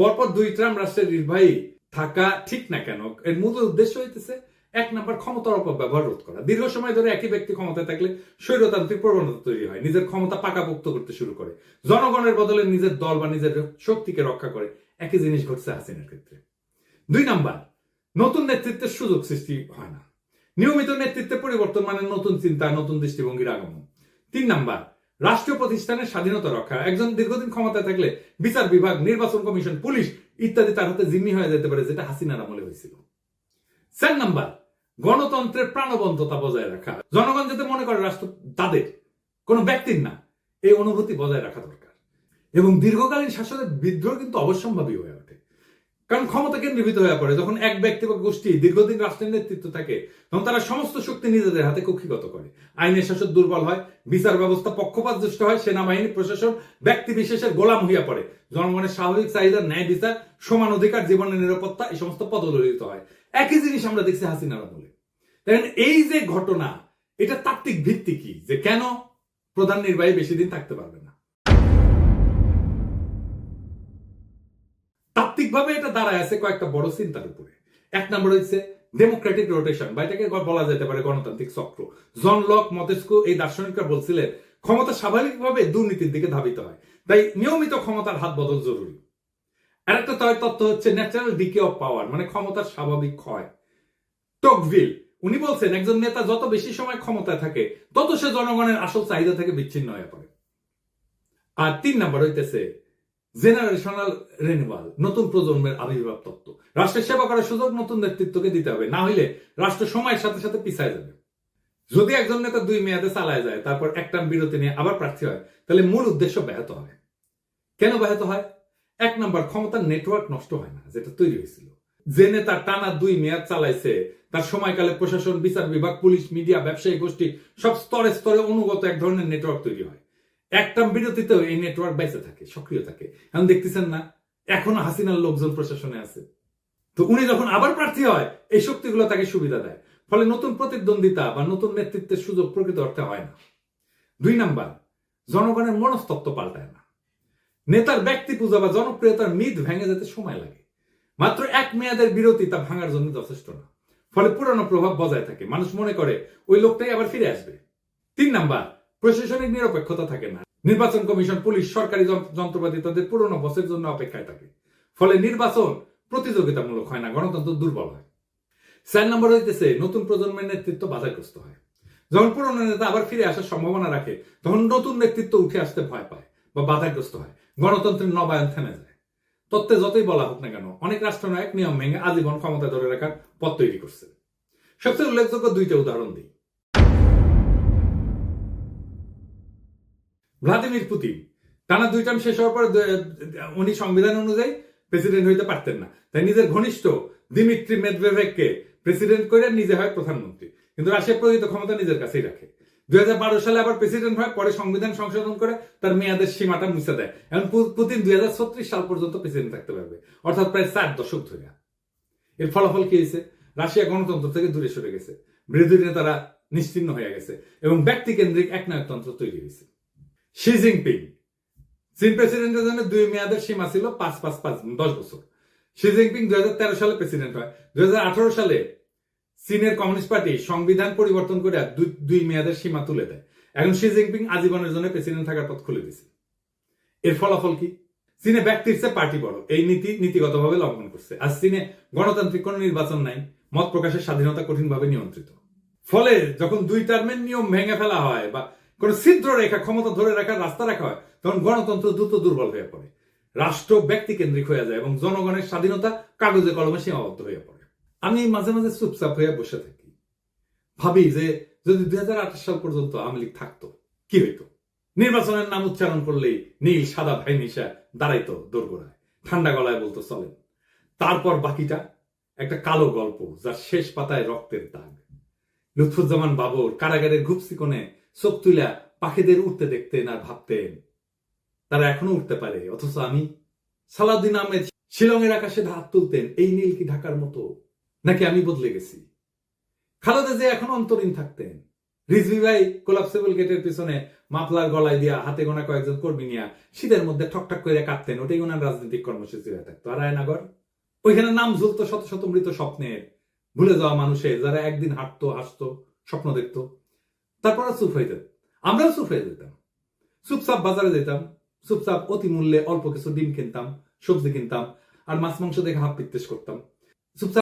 পরপর দুই ট্রাম রাষ্ট্রের নির্বাহী থাকা ঠিক না কেন? এর মূল উদ্দেশ্য হইতেছে এক নম্বর ক্ষমতার অপব্যবহার রোধ করা। দীর্ঘ সময় ধরে একই ব্যক্তি ক্ষমতায় থাকলে স্বৈরতান্ত্রিক প্রবণতা তৈরি হয়, নিজের ক্ষমতা পাকাপোক্ত করতে শুরু করে। জনগণের বদলে নিজের দল বা নিজের শক্তিকে রক্ষা করে একই জিনিস ঘটছে হাসিনার ক্ষেত্রে। দুই নাম্বার, নতুন নেতৃত্বের সুযোগ সৃষ্টি হয় না। নিয়মিত নেতৃত্বে পরিবর্তন মানে নতুন চিন্তা, নতুন দৃষ্টিভঙ্গির আগমন। তিন নাম্বার রাষ্ট্রীয় প্রতিষ্ঠানের স্বাধীনতা রক্ষা, একজন দীর্ঘদিন ক্ষমতায় থাকলে বিচার বিভাগ, নির্বাচন কমিশন, পুলিশ ইত্যাদি তার হাতে জিম্মি হয়ে যেতে পারে, যেটা হাসিনার আমলে হয়েছিল। চার নাম্বার, গণতন্ত্রের প্রাণবন্ততা বজায় রাখা। জনগণ যাতে মনে করে রাষ্ট্র তাদের, কোনো ব্যক্তির না, এই অনুভূতি বজায় রাখা দরকার। এবং দীর্ঘকালীন শাসনের বিদ্রোহ কিন্তু অবশ্যম্ভাবী হয়ে ওঠে। কারণ ক্ষমতা কেন্দ্রীভূত হয়ে পড়ে। যখন এক ব্যক্তি বা গোষ্ঠী দীর্ঘদিন রাষ্ট্রের নেতৃত্ব থাকে, তখন তারা সমস্ত শক্তি নিজেদের হাতে কক্ষিগত করে। আইনের শাসন দুর্বল হয়, বিচার ব্যবস্থা পক্ষপাত দুষ্ট হয়, সেনাবাহিনী, প্রশাসন, ব্যক্তি বিশেষের গোলাম হইয়া পড়ে। জনগণের স্বাভাবিক চাহিদা, ন্যায় বিচার, সমান অধিকার, জীবনের নিরাপত্তা, এই সমস্ত পদদলিত হয়। একই জিনিস আমরা দেখছি হাসিনার আমলে। দেখেন, এই যে ঘটনা, এটা তাত্ত্বিক ভিত্তি কি? যে কেন প্রধান নির্বাহী বেশি দিন থাকতে পারবে না? তাত্ত্বিকভাবে এটা দাঁড়ায় আছে কয়েকটা বড় চিন্তার উপরে। এক নম্বর হচ্ছে ডেমোক্রেটিক রোটেশন বা এটাকে বলা যেতে পারে গণতান্ত্রিক চক্র। জন লক মতেস্কো এই দার্শনিকরা বলছিলেন, ক্ষমতা স্বাভাবিকভাবে দুর্নীতির দিকে ধাবিত হয়। তাই নিয়মিত ক্ষমতার হাত বদল জরুরি। আরেকটা তয় তত্ত্ব হচ্ছে ন্যাচারাল ডিকে অফ পাওয়ার মানে ক্ষমতার স্বাভাবিক ক্ষয়। টকভিল উনি বলছেন, একজন নেতা যত বেশি সময় ক্ষমতায় থাকে, তত সে জনগণের আসল চাহিদা থেকে বিচ্ছিন্ন হয়ে পড়ে। আর তিন নাম্বার হইতেছে জেনারেশনাল রেনুয়াল নতুন প্রজন্মের আবির্ভাব তত্ত্ব। রাষ্ট্রের সেবা করার সুযোগ নতুন নেতৃত্বকে দিতে হবে, না হইলে রাষ্ট্র সময়ের সাথে সাথে পিছায় যাবে। যদি একজন নেতা দুই মেয়াদে চালায় যায়, তারপর একটা বিরতি নিয়ে আবার প্রার্থী হয়, তাহলে মূল উদ্দেশ্য ব্যাহত হয় কেন ব্যাহত হয়? এক নম্বর, ক্ষমতার নেটওয়ার্ক নষ্ট হয় না, যেটা তৈরি হয়েছিল। যে নেতা টানা দুই মেয়াদ চালাইছে, তার সময়কালে প্রশাসন, বিচার বিভাগ, পুলিশ, মিডিয়া, ব্যবসায়ী, গোষ্ঠী সব স্তরে স্তরে অনুগত এক ধরনের নেটওয়ার্ক তৈরি হয়। একটা বিরতিতেও এই নেটওয়ার্ক বেঁচে থাকে, সক্রিয় থাকে। এখন দেখতেছেন না, এখনও হাসিনার লোকজন প্রশাসনে আছে। তো উনি যখন আবার প্রার্থী হয়, এই শক্তিগুলো তাকে সুবিধা দেয়। ফলে নতুন প্রতিদ্বন্দ্বিতা বা নতুন নেতৃত্বের সুযোগ প্রকৃত অর্থে হয় না। দুই নাম্বার, জনগণের মনস্তত্ত্ব পাল্টায় না। নেতার ব্যক্তি পূজা বা জনপ্রিয়তার মিথ ভেঙে যেতে সময় লাগে। মাত্র এক মেয়াদের বিরতি তা ভাঙার জন্য যথেষ্ট না। ফলে পুরানো প্রভাব বজায় থাকে। মানুষ মনে করে, ওই লোকটাই আবার ফিরে আসবে। তিন নাম্বার প্রশাসনিক নিরপেক্ষতা থাকে না। নির্বাচন কমিশন, পুলিশ, সরকারি যন্ত্রপাতি তাদের পুরনো বসের জন্য অপেক্ষায় থাকে। ফলে নির্বাচন প্রতিযোগিতামূলক হয় না, গণতন্ত্র দুর্বল হয়। চার নম্বর হইতেছে, নতুন প্রজন্মের নেতৃত্ব বাধাগ্রস্ত হয়। যখন পুরনো নেতা আবার ফিরে আসার সম্ভাবনা রাখে, তখন নতুন নেতৃত্ব উঠে আসতে ভয় পায় বা বাধাগ্রস্ত হয়। গণতন্ত্রের নবায়ন থেমে যায়। তত্ত্বে যতই বলা হোক না কেন, অনেক রাষ্ট্রনায়ক নিয়ম ভেঙে আজীবন ক্ষমতা ধরে রাখার পথ তৈরি করছে। সবচেয়ে উল্লেখযোগ্য দুইটা উদাহরণ দিই। Vladimir Putin. টানা দুই টার্ম শেষ হওয়ার পর উনি সংবিধান অনুযায়ী প্রেসিডেন্ট হইতে পারতেন না। তাই নিজের ঘনিষ্ঠ দিমিত্রি মেদভেভেককে প্রেসিডেন্ট করে নিজে হয় প্রধানমন্ত্রী। কিন্তু রাশিয়া প্রকৃত ক্ষমতা নিজের কাছেই রাখে। দুই সালে আবার প্রেসিডেন্ট হয়, পরে সংবিধান সংশোধন করে তার মেয়াদের সীমাটা মুছে দেয়। পু- পুতিন দুই হাজার ছত্রিশ সাল পর্যন্ত প্রেসিডেন্ট থাকতে পারবে। অর্থাৎ প্রায় চার দশক ধরে। এর ফলাফল কি হয়েছে? রাশিয়া গণতন্ত্র থেকে দূরে সরে গেছে। বিরোধী নেতারা নিশ্চিন্ন হয়ে গেছে এবং ব্যক্তি কেন্দ্রিক একনায়কতন্ত্র তৈরি হয়েছে। শি জিনপিং চীন প্রেসিডেন্টের জন্য দুই মেয়াদের সীমা ছিল পাঁচ পাঁচ পাঁচ, দশ বছর। শি জিনপিং দুই সালে প্রেসিডেন্ট হয়। দুই সালে চীনের কমিউনিস্ট পার্টি সংবিধান পরিবর্তন করে দুই- মেয়াদের সীমা তুলে দেয়। এখন শি জিনপিং আজীবনের জন্য প্রেসিডেন্ট থাকার পথ খুলে দিয়েছে। এর ফলাফল কি? চীনে ব্যক্তির চেয়ে পার্টি বড়। এই নীতি নীতিগতভাবে লঙ্ঘন করছে। আর চীনে গণতান্ত্রিক কোনো নির্বাচন নাই। মত প্রকাশের স্বাধীনতা কঠিনভাবে নিয়ন্ত্রিত। ফলে যখন দুই টার্মের নিয়ম ভেঙে ফেলা হয় বা কোন ছিদ্র রেখা, ক্ষমতা ধরে রাখার রাস্তা রাখা হয়, তখন গণতন্ত্র দ্রুত দুর্বল হয়ে পড়ে। রাষ্ট্র ব্যক্তি কেন্দ্রিক হয়ে যায় এবং জনগণের স্বাধীনতা কাগজে কলমে সীমাবদ্ধ হয়ে পড়ে। আমি মাঝে মাঝে চুপচাপ হয়ে বসে থাকি। ভাবি যে যদি দুই সাল পর্যন্ত আওয়ামী লীগ থাকতো, কি হইতো? নির্বাচনের নাম উচ্চারণ করলেই নীল, সাদা, ভাই নিশা দাঁড়াইতো দোরগোড়ায়, ঠান্ডা গলায় বলতো, চলেন। তারপর বাকিটা, একটা কালো গল্প যার শেষ পাতায় রক্তের দাগ। লুৎফুজ্জামান বাবর কারাগারের ঘুপসি কোণে চোখ তুলা পাখিদের উঠতে দেখতেন আর ভাবতেন তারা এখনও উঠতে পারে, অথচ আমি সালাউদ্দিন আহমেদ শিলংয়ের আকাশে হাত তুলতেন এই নীল কি ঢাকার মতো? নাকি আমি বদলে গেছি? খালেদা যে এখন অন্তরীণ থাকতেন। ভাই কোলাপসেবল গেটের পিছনে মাফলার গলায় দিয়া হাতে গোনা কয়েকজন কর্মী নিয়া শীতের মধ্যে ঠকঠক করে কাঁদতেন, ওটাই ওনার রাজনৈতিক কর্মসূচি হয়ে থাকতো। রায়নগর? ওইখানে নাম ঝুলতো শত শত মৃত স্বপ্নের। ভুলে যাওয়া মানুষের যারা একদিন হাঁটতো, হাসতো, স্বপ্ন দেখতো। তারপরে চুপ হয়ে যেত। আমরাও চুপ হয়ে যেতাম। চুপচাপ বাজারে যেতাম। চুপচাপ অতি মূল্যে অল্প কিছু ডিম কিনতাম, সবজি কিনতাম, আর মাছ মাংস দেখে হাফ পিত্তেশ করতাম। চুপচাপ